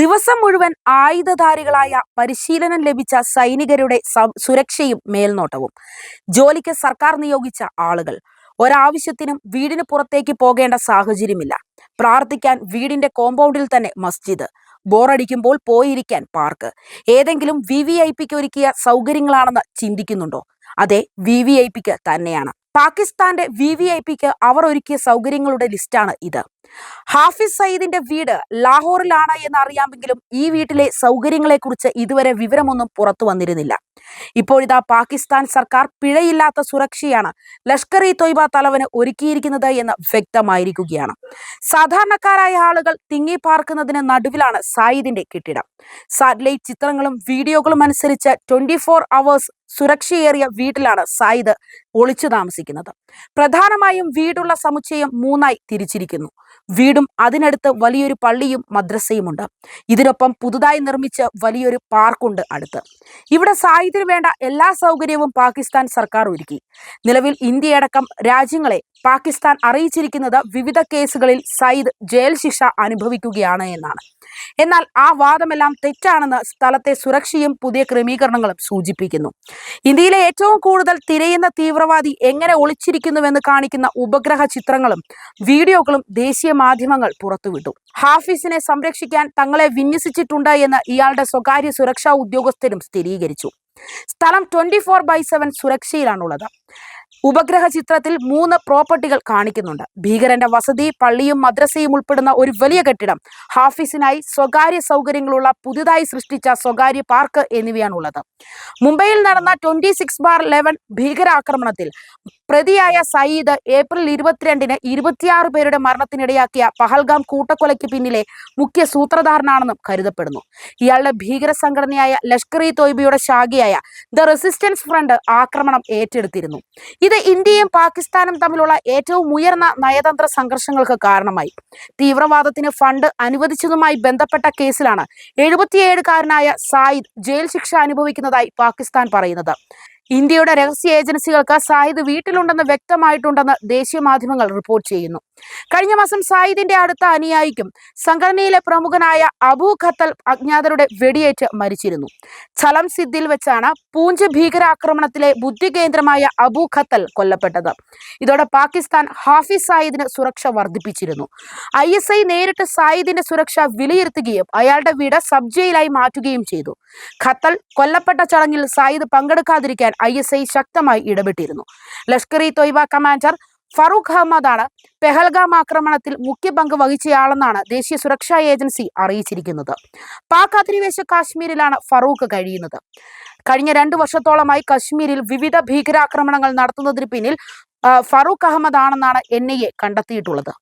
ദിവസം മുഴുവൻ ആയുധധാരികളായ പരിശീലനം ലഭിച്ച സൈനികരുടെ സുരക്ഷയും മേൽനോട്ടവും. ജോലിക്ക് സർക്കാർ നിയോഗിച്ച ആളുകൾ. ഒരാവശ്യത്തിനും വീടിന് പുറത്തേക്ക് പോകേണ്ട സാഹചര്യമില്ല. പ്രാർത്ഥിക്കാൻ വീടിന്റെ കോമ്പൗണ്ടിൽ തന്നെ മസ്ജിദ്. ബോറടിക്കുമ്പോൾ പോയിരിക്കാൻ പാർക്ക് ഏതെങ്കിലും വി വി ഐ പിക്ക് ഒരുക്കിയ സൗകര്യങ്ങളാണെന്ന് ചിന്തിക്കുന്നുണ്ടോ? അതെ വി വി ഐ പിക്ക് തന്നെയാണ്. പാകിസ്ഥാന്റെ വി വി ഐ പിക്ക് അവർ ഒരുക്കിയ സൗകര്യങ്ങളുടെ ലിസ്റ്റാണ് ഇത്. ഹാഫിസ് സയ്യിദിന്റെ വീട് ലാഹോറിലാണ് എന്ന് അറിയാമെങ്കിലും ഈ വീട്ടിലെ സൗകര്യങ്ങളെക്കുറിച്ച് ഇതുവരെ വിവരമൊന്നും പുറത്തു വന്നിരുന്നില്ല. ഇപ്പോഴിതാ പാകിസ്ഥാൻ സർക്കാർ പിഴയില്ലാത്ത സുരക്ഷയാണ് ലഷ്കർ ഇ തൊയ്ബ തലവന് ഒരുക്കിയിരിക്കുന്നത് എന്ന് വ്യക്തമായിരിക്കുകയാണ്. സാധാരണക്കാരായ ആളുകൾ തിങ്ങി പാർക്കുന്നതിന് നടുവിലാണ് സായിദിന്റെ കെട്ടിടം. സാറ്റലൈറ്റ് ചിത്രങ്ങളും വീഡിയോകളും അനുസരിച്ച് ട്വന്റി ഫോർ അവേഴ്സ് സുരക്ഷയേറിയ വീട്ടിലാണ് സായിദ് ഒളിച്ചു താമസിക്കുന്നത്. പ്രധാനമായും വീടുള്ള സമുച്ചയം മൂന്നായി തിരിച്ചിരിക്കുന്നു. വീടും അതിനടുത്ത് വലിയൊരു പള്ളിയും മദ്രസയുമുണ്ട് ഇതിനൊപ്പം പുതുതായി നിർമ്മിച്ച വലിയൊരു പാർക്കുണ്ട് അടുത്ത്. ഇവിടെ സായുധന് വേണ്ട എല്ലാ സൗകര്യവും പാകിസ്ഥാൻ സർക്കാർ ഒരുക്കി. നിലവിൽ ഇന്ത്യയടക്കം രാജ്യങ്ങളെ പാകിസ്ഥാൻ അറിയിച്ചിരിക്കുന്നത് വിവിധ കേസുകളിൽ സയ്യിദ് ജയിൽ ശിക്ഷ അനുഭവിക്കുകയാണ് എന്നാണ്. എന്നാൽ ആ വാദമെല്ലാം തെറ്റാണെന്ന് സ്ഥലത്തെ സുരക്ഷയും പുതിയ ക്രമീകരണങ്ങളും സൂചിപ്പിക്കുന്നു. ഇന്ത്യയിലെ ഏറ്റവും കൂടുതൽ തിരയുന്ന തീവ്രവാദി എങ്ങനെ ഒളിച്ചിരിക്കുന്നുവെന്ന് കാണിക്കുന്ന ഉപഗ്രഹ ചിത്രങ്ങളും വീഡിയോകളും ദേശീയ മാധ്യമങ്ങൾ പുറത്തുവിട്ടു. ഹാഫിസിനെ സംരക്ഷിക്കാൻ തങ്ങളെ വിന്യസിച്ചിട്ടുണ്ട് എന്ന് ഇയാളുടെ സ്വകാര്യ സുരക്ഷാ ഉദ്യോഗസ്ഥരും സ്ഥിരീകരിച്ചു. സ്ഥലം ട്വന്റി ഫോർ ബൈ സെവൻ സുരക്ഷയിലാണുള്ളത്. ഉപഗ്രഹ ചിത്രത്തിൽ മൂന്ന് പ്രോപ്പർട്ടികൾ കാണിക്കുന്നുണ്ട്. ഭീകരന്റെ വസതി പള്ളിയും മദ്രസയും ഉൾപ്പെടുന്ന ഒരു വലിയ കെട്ടിടം ഹാഫീസിനായി സ്വകാര്യ സൗകര്യങ്ങളുള്ള പുതുതായി സൃഷ്ടിച്ച സ്വകാര്യ പാർക്ക് എന്നിവയാണുള്ളത്. മുംബൈയിൽ നടന്ന ട്വന്റി സിക്സ് ബാർ ലെവൻ ഭീകരാക്രമണത്തിൽ പ്രതിയായ സയ്യിദ് ഏപ്രിൽ ഇരുപത്തിരണ്ടിന് ഇരുപത്തിയാറ് പേരുടെ മരണത്തിനിടയാക്കിയ പഹൽഗാം കൂട്ടക്കൊലയ്ക്ക് പിന്നിലെ മുഖ്യ സൂത്രധാരനാണെന്നും കരുതപ്പെടുന്നു. ഇയാളുടെ ഭീകര സംഘടനയായ ലഷ്കർ ഇ തോയ്ബയുടെ ശാഖയായ ദ റെസിസ്റ്റൻസ് ഫ്രണ്ട് ആക്രമണം ഏറ്റെടുത്തിരുന്നു. ഇത് ഇന്ത്യയും പാകിസ്ഥാനും തമ്മിലുള്ള ഏറ്റവും ഉയർന്ന നയതന്ത്ര സംഘർഷങ്ങൾക്ക് കാരണമായി. തീവ്രവാദത്തിന് ഫണ്ട് അനുവദിച്ചതുമായി ബന്ധപ്പെട്ട കേസിലാണ് എഴുപത്തിയേഴുകാരനായ സായിദ് ജയിൽ ശിക്ഷ അനുഭവിക്കുന്നതായി പാകിസ്ഥാൻ പറയുന്നത്. ഇന്ത്യയുടെ രഹസ്യ ഏജൻസികൾക്ക് സായിദ് വീട്ടിലുണ്ടെന്ന് വ്യക്തമായിട്ടുണ്ടെന്ന് ദേശീയ മാധ്യമങ്ങൾ റിപ്പോർട്ട് ചെയ്യുന്നു. കഴിഞ്ഞ മാസം സായിദിന്റെ അടുത്ത അനുയായിക്കും സംഘടനയിലെ പ്രമുഖനായ അബു ഖത്തൽ അജ്ഞാതരുടെ വെടിയേറ്റ് മരിച്ചിരുന്നു. ഛലം സിദ്ദിൽ വെച്ചാണ് പൂഞ്ച് ഭീകരാക്രമണത്തിലെ ബുദ്ധി കേന്ദ്രമായ അബു ഖത്തൽ കൊല്ലപ്പെട്ടത്. ഇതോടെ പാകിസ്ഥാൻ ഹാഫിസ് സായിദിന് സുരക്ഷ വർദ്ധിപ്പിച്ചിരുന്നു. ഐ എസ് ഐ നേരിട്ട് സായിദിന്റെ സുരക്ഷ വിലയിരുത്തുകയും അയാളുടെ വീട് സബ് ജയിലായി മാറ്റുകയും ചെയ്തു. ഖത്തൽ കൊല്ലപ്പെട്ട ചടങ്ങിൽ സായിദ് പങ്കെടുക്കാതിരിക്കാൻ ഐ എസ് ഐ ശക്തമായി ഇടപെട്ടിരുന്നു. ലഷ്കർ ഇ തൊയ്ബ കമാൻഡർ ഫറൂഖ് അഹമ്മദാണ് പെഹൽഗാം ആക്രമണത്തിൽ മുഖ്യ പങ്ക് വഹിച്ചയാളെന്നാണ് ദേശീയ സുരക്ഷാ ഏജൻസി അറിയിച്ചിരിക്കുന്നത്. പാക് അധിനിവേശ കാശ്മീരിലാണ് ഫറൂഖ് കഴിയുന്നത്. കഴിഞ്ഞ രണ്ടു വർഷത്തോളമായി കശ്മീരിൽ വിവിധ ഭീകരാക്രമണങ്ങൾ നടത്തുന്നതിന് പിന്നിൽ ഫറൂഖ് അഹമ്മദ് ആണെന്നാണ് എൻ ഐ എ കണ്ടെത്തിയിട്ടുള്ളത്.